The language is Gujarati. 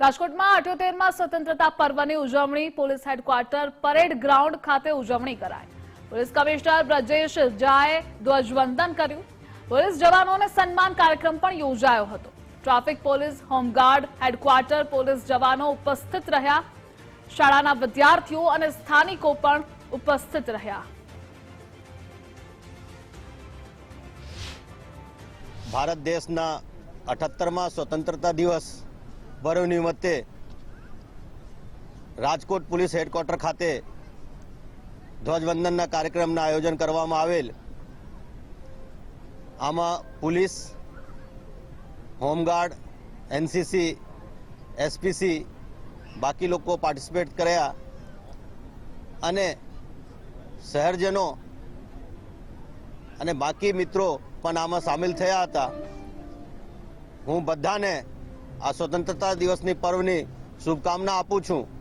રાજકોટમાં અઠ્યોતેરમાં સ્વતંત્રતા પર્વની ઉજવણી, પોલીસ હેડક્વાર્ટર પરેડ ગ્રાઉન્ડ ખાતે ઉજવણી કરાઈ. પોલીસ કમિશનર બ્રજેશ ઝાએ ધ્વજવંદન કર્યું. પોલીસ જવાનોને સન્માન કાર્યક્રમ પણ યોજાયો હતો. Traffic police, home guard, headquarter police જવાનો ઉપસ્થિત રહ્યા. શાળાના વિદ્યાર્થીઓ અને સ્થાનિકો પણ ઉપસ્થિત રહ્યા. ભારત દેશના અઠ્ઠત્તરમાં સ્વતંત્રતા દિવસ પર્વ નિમિત્તે રાજકોટ પોલીસ હેડક્વાર્ટર ખાતે ધ્વજવંદનના કાર્યક્રમના આયોજન કરવામાં આવેલ. આમાં પોલીસ, હોમગાર્ડ, એનસીસી, એસપીસી બાકી લોકો પાર્ટિસિપેટ કર્યા અને શહેરજનો અને બાકી મિત્રો પણ આમાં સામેલ થયા હતા. હું બધાને આ સ્વતંત્રતા દિવસની પર્વની શુભકામના આપું છું.